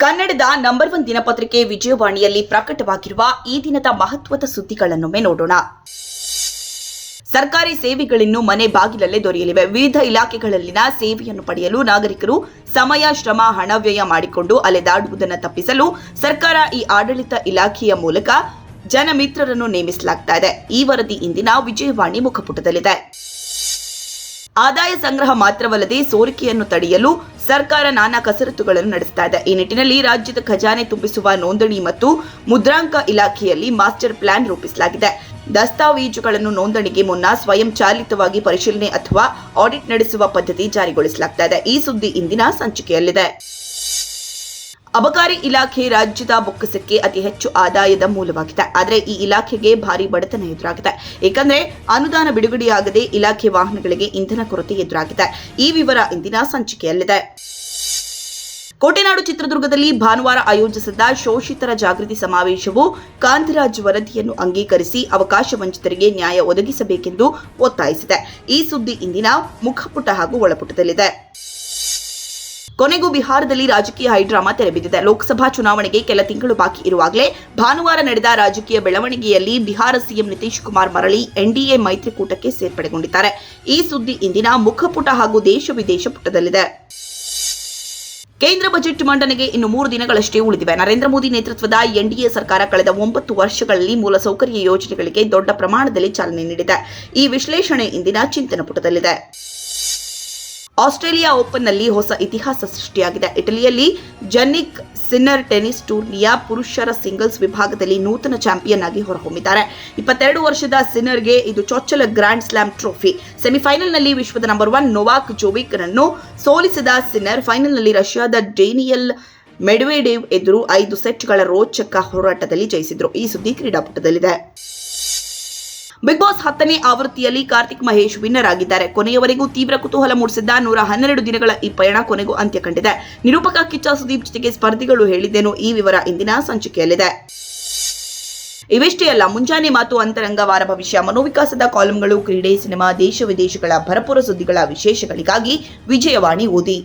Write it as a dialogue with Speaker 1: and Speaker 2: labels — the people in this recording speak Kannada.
Speaker 1: ಕನ್ನಡದ ನಂಬರ್ ಒನ್ ದಿನಪತ್ರಿಕೆ ವಿಜಯವಾಣಿಯಲ್ಲಿ ಪ್ರಕಟವಾಗಿರುವ ಈ ದಿನದ ಮಹತ್ವದ ಸುದ್ದಿಗಳನ್ನೊಮ್ಮೆ ನೋಡೋಣ. ಸರ್ಕಾರಿ ಸೇವೆಗಳನ್ನು ಮನೆ ಬಾಗಿಲಲ್ಲೇ ದೊರೆಯಲಿವೆ. ವಿವಿಧ ಇಲಾಖೆಗಳಲ್ಲಿನ ಸೇವೆಯನ್ನು ಪಡೆಯಲು ನಾಗರಿಕರು ಸಮಯ, ಶ್ರಮ, ಹಣ ವ್ಯಯ ಮಾಡಿಕೊಂಡು ಅಲೆದಾಡುವುದನ್ನು ತಪ್ಪಿಸಲು ಸರ್ಕಾರ ಈ ಆಡಳಿತ ಇಲಾಖೆಯ ಮೂಲಕ ಜನಮಿತ್ರರನ್ನು ನೇಮಿಸಲಾಗ್ತಾ ಇದೆ. ಈ ವರದಿ ಇಂದಿನ ವಿಜಯವಾಣಿ ಮುಖಪುಟದಲ್ಲಿದೆ. ಆದಾಯ ಸಂಗ್ರಹ ಮಾತ್ರವಲ್ಲದೆ ಸೋರಿಕೆಯನ್ನು ತಡೆಯಲು ಸರ್ಕಾರ ನಾನಾ ಕಸರತ್ತುಗಳನ್ನು ನಡೆಸ್ತಾ ಇದೆ. ಈ ನಿಟ್ಟಿನಲ್ಲಿ ರಾಜ್ಯದ ಖಜಾನೆ ತುಂಬಿಸುವ ನೋಂದಣಿ ಮತ್ತು ಮುದ್ರಾಂಕ ಇಲಾಖೆಯಲ್ಲಿ ಮಾಸ್ಟರ್ ಪ್ಲಾನ್ ರೂಪಿಸಲಾಗಿದೆ. ದಸ್ತಾವೇಜುಗಳನ್ನು ನೋಂದಣಿಗೆ ಮುನ್ನ ಸ್ವಯಂ ಚಾಲಿತವಾಗಿ ಪರಿಶೀಲನೆ ಅಥವಾ ಆಡಿಟ್ ನಡೆಸುವ ಪದ್ಧತಿ ಜಾರಿಗೊಳಿಸಲಾಗ್ತಾ ಇದೆ. ಈ ಸುದ್ದಿ ಇಂದಿನ ಸಂಚಿಕೆಯಲ್ಲಿದೆ. ಅಬಕಾರಿ ಇಲಾಖೆ ರಾಜ್ಯದ ಬೊಕ್ಕಸಕ್ಕೆ ಅತಿ ಹೆಚ್ಚು ಆದಾಯದ ಮೂಲವಾಗಿದೆ. ಆದರೆ ಈ ಇಲಾಖೆಗೆ ಭಾರಿ ಬಡತನ ಎದುರಾಗಿದೆ. ಏಕೆಂದರೆ ಅನುದಾನ ಬಿಡುಗಡೆಯಾಗದೆ ಇಲಾಖೆ ವಾಹನಗಳಿಗೆ ಇಂಧನ ಕೊರತೆ ಎದುರಾಗಿದೆ. ಈ ವಿವರ ಇಂದಿನ ಸಂಚಿಕೆಯಲ್ಲಿದೆ. ಕೋಟೆನಾಡು ಚಿತ್ರದುರ್ಗದಲ್ಲಿ ಭಾನುವಾರ ಆಯೋಜಿಸಿದ್ದ ಶೋಷಿತರ ಜಾಗೃತಿ ಸಮಾವೇಶವು ಕಾಂತರಾಜ್ ವರದಿಯನ್ನು ಅಂಗೀಕರಿಸಿ ಅವಕಾಶ ವಂಚಿತರಿಗೆ ನ್ಯಾಯ ಒದಗಿಸಬೇಕೆಂದು ಒತ್ತಾಯಿಸಿದೆ. ಈ ಸುದ್ದಿ ಇಂದಿನ ಮುಖಪುಟ ಹಾಗೂ ಒಳಪುಟದಲ್ಲಿದೆ. ಕೊನೆಗೂ ಬಿಹಾರದಲ್ಲಿ ರಾಜಕೀಯ ಹೈಡ್ರಾಮಾ ತೆರೆಬಿದ್ದಿದೆ ಲೋಕಸಭಾ ಚುನಾವಣೆಗೆ ಕೆಲ ತಿಂಗಳು ಬಾಕಿ ಇರುವಾಗಲೇ ಭಾನುವಾರ ನಡೆದ ರಾಜಕೀಯ ಬೆಳವಣಿಗೆಯಲ್ಲಿ ಬಿಹಾರ ಸಿಎಂ ನಿತೀಶ್ ಕುಮಾರ್ ಮರಳಿ ಎನ್ಡಿಎ ಮೈತ್ರಿಕೂಟಕ್ಕೆ ಸೇರ್ಪಡೆಗೊಂಡಿದ್ದಾರೆ. ಈ ಸುದ್ದಿ ಇಂದಿನ ಮುಖಪುಟ ಹಾಗೂ ದೇಶ ವಿದೇಶ ಪುಟದಲ್ಲಿದೆ. ಕೇಂದ್ರ ಬಜೆಟ್ ಮಂಡನೆಗೆ ಇನ್ನು ಮೂರು ದಿನಗಳಷ್ಟೇ ಉಳಿದಿವೆ. ನರೇಂದ್ರ ಮೋದಿ ನೇತೃತ್ವದ ಎನ್ಡಿಎ ಸರ್ಕಾರ ಕಳೆದ ಒಂಬತ್ತು ವರ್ಷಗಳಲ್ಲಿ ಮೂಲಸೌಕರ್ಯ ಯೋಜನೆಗಳಿಗೆ ದೊಡ್ಡ ಪ್ರಮಾಣದಲ್ಲಿ ಚಾಲನೆ ನೀಡಿದೆ. ಈ ವಿಶ್ಲೇಷಣೆ ಇಂದಿನ ಚಿಂತನ ಪುಟದಲ್ಲಿದೆ. ಆಸ್ಟ್ರೇಲಿಯಾ ಓಪನ್ನಲ್ಲಿ ಹೊಸ ಇತಿಹಾಸ ಸೃಷ್ಟಿಯಾಗಿದೆ. ಇಟಲಿಯಲ್ಲಿ ಜನಿಕ್ ಸಿನ್ನರ್ ಟೆನಿಸ್ ಟೂರ್ನಿಯ ಪುರುಷರ ಸಿಂಗಲ್ಸ್ ವಿಭಾಗದಲ್ಲಿ ನೂತನ ಚಾಂಪಿಯನ್ ಆಗಿ ಹೊರಹೊಮ್ಮಿದ್ದಾರೆ. ಇಪ್ಪತ್ತೆರಡು ವರ್ಷದ ಸಿನ್ನರ್ಗೆ ಇದು ಚೊಚ್ಚಲ ಗ್ರ್ಯಾಂಡ್ ಸ್ಲಾಮ್ ಟ್ರೋಫಿ. ಸೆಮಿಫೈನಲ್ನಲ್ಲಿ ವಿಶ್ವದ ನಂಬರ್ ಒನ್ ನೊವಾಕ್ ಜೋವಿಕ್ರನ್ನು ಸೋಲಿಸಿದ ಸಿನ್ನರ್, ಫೈನಲ್ನಲ್ಲಿ ರಷ್ಯಾದ ಡೇನಿಯಲ್ ಮೆಡ್ವೆಡೇವ್ ಎದುರು ಐದು ಸೆಟ್ಗಳ ರೋಚಕ ಹೋರಾಟದಲ್ಲಿ ಜಯಿಸಿದರು. ಈ ಸುದ್ದಿ ಕ್ರೀಡಾಪಟುದಲ್ಲಿದೆ. ಬಿಗ್ ಬಾಸ್ ಹತ್ತನೇ ಆವೃತ್ತಿಯಲ್ಲಿ ಕಾರ್ತಿಕ್ ಮಹೇಶ್ ವಿನ್ನರ್ ಆಗಿದ್ದಾರೆ ಕೊನೆಯವರೆಗೂ ತೀವ್ರ ಕುತೂಹಲ ಮೂಡಿಸಿದ್ದ ನೂರ ಹನ್ನೆರಡು ದಿನಗಳ ಈ ಪಯಣ ಕೊನೆಗೂ ಅಂತ್ಯ ಕಂಡಿದೆ. ನಿರೂಪಕ ಕಿಚ್ಚ ಸುದೀಪ್ ಜೊತೆಗೆ ಸ್ಪರ್ಧಿಗಳು ಹೇಳಿದ್ದೇನು ಈ ವಿವರ ಇಂದಿನ ಸಂಚಿಕೆಯಲ್ಲಿದೆ. ಇವಿಷ್ಟೇ ಅಲ್ಲ, ಮುಂಜಾನೆ ಮಾತು ಅಂತರಂಗ ವಾರ ಭವಿಷ್ಯ. ಮನೋವಿಕಾಸದ ಕಾಲಂಗಳು, ಕ್ರೀಡೆ, ಸಿನಿಮಾ, ದೇಶ ವಿದೇಶಗಳ ಭರಪೂರ ಸುದ್ದಿಗಳ ವಿಶೇಷಗಳಿಗಾಗಿ ವಿಜಯವಾಣಿ ಓದಿ.